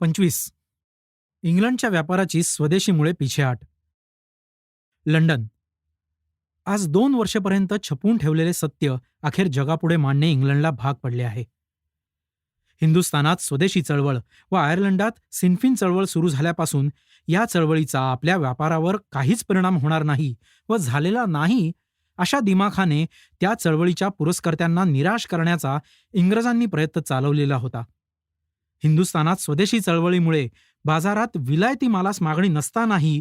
पंचवीस. इंग्लंडच्या व्यापाराची स्वदेशीमुळे पिछेहाट. लंडन. आज दोन वर्षपर्यंत छपून ठेवलेले सत्य अखेर जगापुढे मांडणे इंग्लंडला भाग पडले आहे. हिंदुस्थानात स्वदेशी चळवळ व आयर्लंडात सिन्फिन चळवळ सुरू झाल्यापासून या चळवळीचा आपल्या व्यापारावर काहीच परिणाम होणार नाही व झालेला नाही अशा दिमाखाने त्या चळवळीच्या पुरस्कर्त्यांना निराश करण्याचा इंग्रजांनी प्रयत्न चालवलेला होता. हिंदुस्थानात स्वदेशी चळवळीमुळे बाजारात विलायती मालास मागणी नसतानाही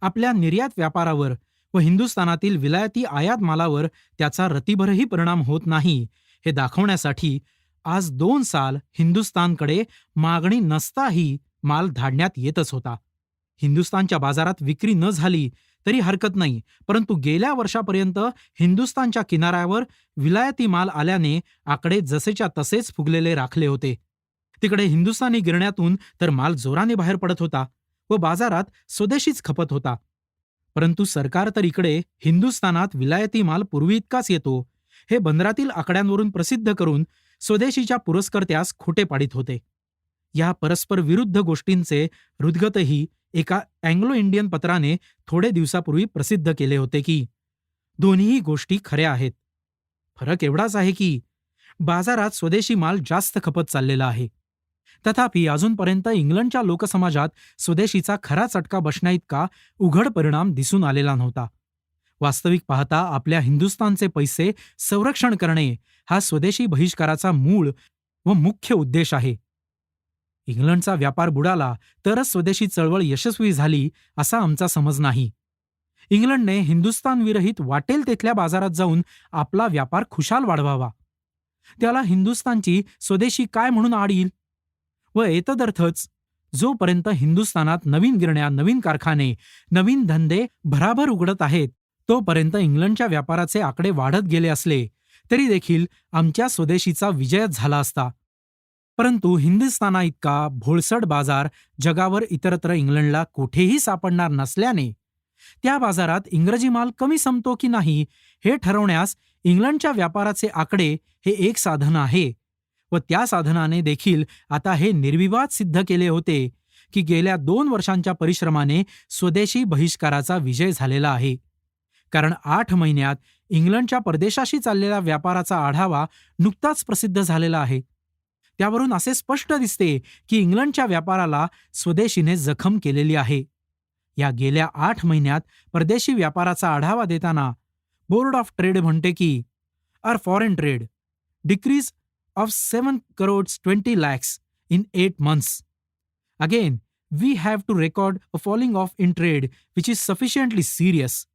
आपल्या निर्यात व्यापारावर व हिंदुस्थानातील विलायती आयात मालावर त्याचा रतीभरही परिणाम होत नाही हे दाखवण्यासाठी आज दोन साल हिंदुस्थानकडे मागणी नसताही माल धाडण्यात येतच होता. हिंदुस्थानच्या बाजारात विक्री न झाली तरी हरकत नाही परंतु गेल्या वर्षापर्यंत हिंदुस्थानच्या किनाऱ्यावर विलायती माल आल्याने आकडे जसेच्या तसेच फुगलेले राखले होते. तिकडे हिंदुस्थानी गिरण्यातून तर माल जोराने बाहेर पडत होता व बाजारात स्वदेशीच खपत होता. परंतु सरकार तर इकडे हिंदुस्थानात विलायती माल पूर्वी इतकाच येतो हे बंदरातील आकड्यांवरून प्रसिद्ध करून स्वदेशीच्या पुरस्कर्त्यास खोटे पाडित होते. या परस्पर विरुद्ध गोष्टींचे हृदगतही एका अँग्लो इंडियन पत्राने थोडे दिवसापूर्वी प्रसिद्ध केले होते की दोन्हीही गोष्टी खऱ्या आहेत. फरक एवढाच आहे की बाजारात स्वदेशी माल जास्त खपत चाललेला आहे. तथापि अजूनपर्यंत इंग्लंडच्या लोकसमाजात स्वदेशीचा खरा चटका बसण्याइतका उघड परिणाम दिसून आलेला नव्हता. वास्तविक पाहता आपल्या हिंदुस्थानचे पैसे संरक्षण करणे हा स्वदेशी बहिष्काराचा मूळ व मुख्य उद्देश आहे. इंग्लंडचा व्यापार बुडाला तरच स्वदेशी चळवळ यशस्वी झाली असा आमचा समज नाही. इंग्लंडने हिंदुस्तानविरहित वाटेल तेथल्या बाजारात जाऊन आपला व्यापार खुशाल वाढवावा. त्याला हिंदुस्थानची स्वदेशी काय म्हणून आड येईल? व एतदर्थच जोपर्यंत हिंदुस्थानात नवीन गिरण्या नवीन कारखाने नवीन धंदे भराभर उघडत आहेत तोपर्यंत इंग्लंडच्या व्यापाराचे आकडे वाढत गेले असले तरी देखील आमच्या स्वदेशीचा विजयच झाला असता. परंतु हिंदुस्थाना इतका भोळसट बाजार जगावर इतरत्र इंग्लंडला कुठेही सापडणार नसल्याने त्या बाजारात इंग्रजी माल कमी संपतो की नाही हे ठरवण्यास इंग्लंडच्या व्यापाराचे आकडे हे एक साधन आहे. व त्या साधनाने देखील आता हे निर्विवाद सिद्ध केले होते की गेल्या दोन वर्षांच्या परिश्रमाने स्वदेशी बहिष्काराचा विजय झालेला आहे. कारण आठ महिन्यात इंग्लंडच्या परदेशाशी चाललेल्या व्यापाराचा आढावा नुकताच प्रसिद्ध झालेला आहे. त्यावरून असे स्पष्ट दिसते की इंग्लंडच्या व्यापाराला स्वदेशीने जखम केलेली आहे. या गेल्या आठ महिन्यात परदेशी व्यापाराचा आढावा देताना बोर्ड ऑफ ट्रेड म्हणते की our foreign trade decrease of 7 crores 20 lakhs in 8 months. Again, we have to record a falling off in trade which is sufficiently serious.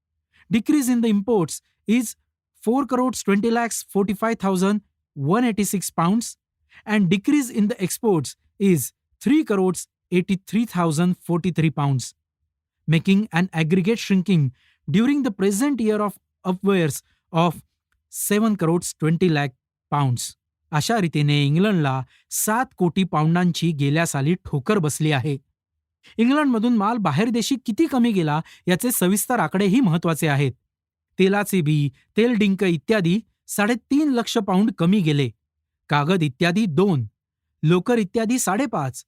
Decrease in the imports is 4 crores 20 lakhs 45,186 pounds and decrease in the exports is 3 crores 83,043 pounds, making an aggregate shrinking during the present year of upwards of 7 crores 20 lakh pounds. अशा रीतीने इंग्लंडला सात कोटी पाऊंडांची गेल्या साली ठोकर बसली आहे. इंग्लंडमधून माल बाहेर देशी किती कमी गेला याचे सविस्तर आकडेही महत्त्वाचे आहेत. तेलाचे बी तेल डिंक इत्यादी साडेतीन लक्ष पाऊंड कमी गेले. कागद इत्यादी दोन लोकर इत्यादी साडेपाच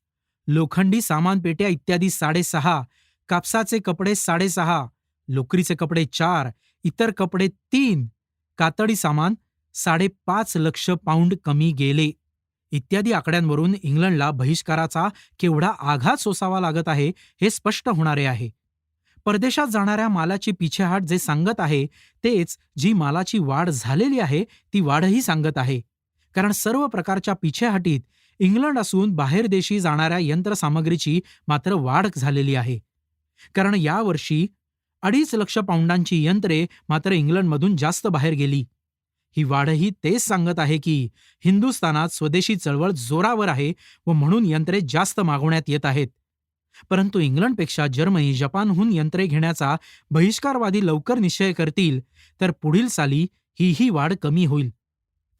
लोखंडी सामान पेट्या इत्यादी साडेसहा कापसाचे कपडे साडेसहा लोकरीचे कपडे चार इतर कपडे तीन कातडी सामान साडेपाच लक्ष पाऊंड कमी गेले. इत्यादी आकड्यांवरून इंग्लंडला बहिष्काराचा केवढा आघात सोसावा लागत आहे हे स्पष्ट होणारे आहे. परदेशात जाणाऱ्या मालाची पिछेहाट जे सांगत आहे तेच जी मालाची वाढ झालेली आहे ती वाढही सांगत आहे. कारण सर्व प्रकारच्या पिछेहाटीत इंग्लंड असून बाहेर देशी जाणाऱ्या यंत्रसामग्रीची मात्र वाढ झालेली आहे. कारण यावर्षी अडीच लक्ष पाऊंडांची यंत्रे मात्र इंग्लंडमधून जास्त बाहेर गेली. ही वाढही तेच सांगत आहे की हिंदुस्थानात स्वदेशी चळवळ जोरावर आहे व म्हणून यंत्रे जास्त मागवण्यात येत आहेत. परंतु इंग्लंडपेक्षा जर्मनी जपानहून यंत्रे घेण्याचा बहिष्कारवादी लवकर निश्चय करतील तर पुढील साली ही ही वाढ कमी होईल.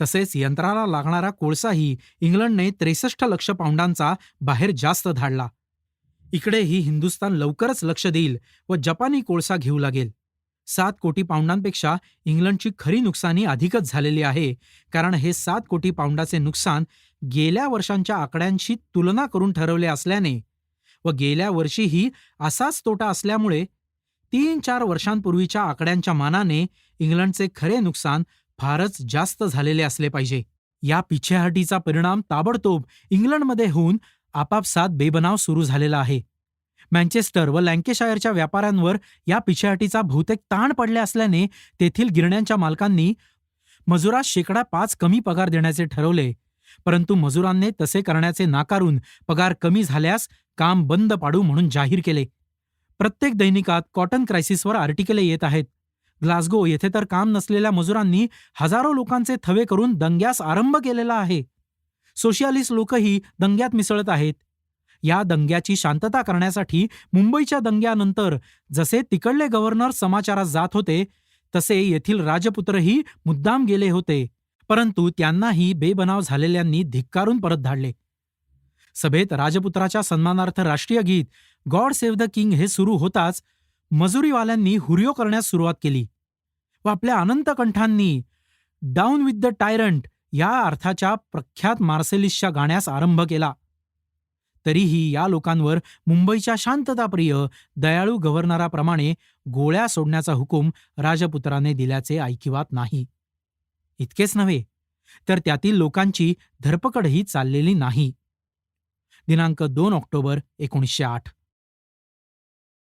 तसेच यंत्राला लागणारा कोळसाही इंग्लंडने त्रेसष्ट लक्ष पाऊंडांचा बाहेर जास्त धाडला. इकडेही हिंदुस्थान लवकरच लक्ष देईल व जपानी कोळसा घेऊ लागेल. सात कोटी पाऊंडांपेक्षा इंग्लंडची खरी नुकसानी अधिकच झालेली आहे. कारण हे सात कोटी पाऊंडाचे नुकसान गेल्या वर्षांच्या आकड्यांशी तुलना करून ठरवले असल्याने व गेल्या वर्षीही असाच तोटा असल्यामुळे तीन चार वर्षांपूर्वीच्या आकड्यांच्या मानाने इंग्लंडचे खरे नुकसान फारच जास्त झालेले असले पाहिजे. या पिछेहाटीचा परिणाम ताबडतोब इंग्लंडमध्ये होऊन आपापसात बेबनाव सुरू झालेला आहे. मँचेस्टर व लँकेशायरच्या व्यापाऱ्यांवर या पिछेहाटीचा बहुतेक ताण पडल्या असल्याने तेथील गिरण्यांच्या मालकांनी मजुरास शेकडा पाच कमी पगार देण्याचे ठरवले. परंतु मजुरांनी तसे करण्याचे नाकारून पगार कमी झाल्यास काम बंद पाडू म्हणून जाहीर केले. प्रत्येक दैनिकात कॉटन क्रायसिसवर आर्टिकले येत आहेत. ग्लासगो येथे तर काम नसलेल्या मजुरांनी हजारो लोकांचे थवे करून दंग्यास आरंभ केलेला आहे. सोशियालिस्ट लोकही दंग्यात मिसळत आहेत. या दंग्याची शांतता करण्यासाठी मुंबईच्या दंग्यानंतर जसे तिकडले गव्हर्नर समाचारात जात होते तसे येथील राजपुत्रही मुद्दाम गेले होते. परंतु त्यांनाही बेबनाव झालेल्यांनी धिक्कारून परत धाडले. सभेत राजपुत्राच्या सन्मानार्थ राष्ट्रीय गीत गॉड सेव्ह द किंग हे सुरू होताच मजुरीवाल्यांनी हुरियो करण्यास सुरुवात केली व आपल्या अनंत कंठांनी डाऊन विथ द टायरंट या अर्थाच्या प्रख्यात मार्सेलिसच्या गाण्यास आरंभ केला. तरीही या लोकांवर मुंबईच्या शांतताप्रिय दयाळू गव्हर्नराप्रमाणे गोळ्या सोडण्याचा हुकूम राजपुत्राने दिल्याचे ऐकिवात नाही. इतकेच नव्हे तर त्यातील लोकांची धरपकडही चाललेली नाही. दिनांक दोन ऑक्टोबर एकोणीसशे आठ.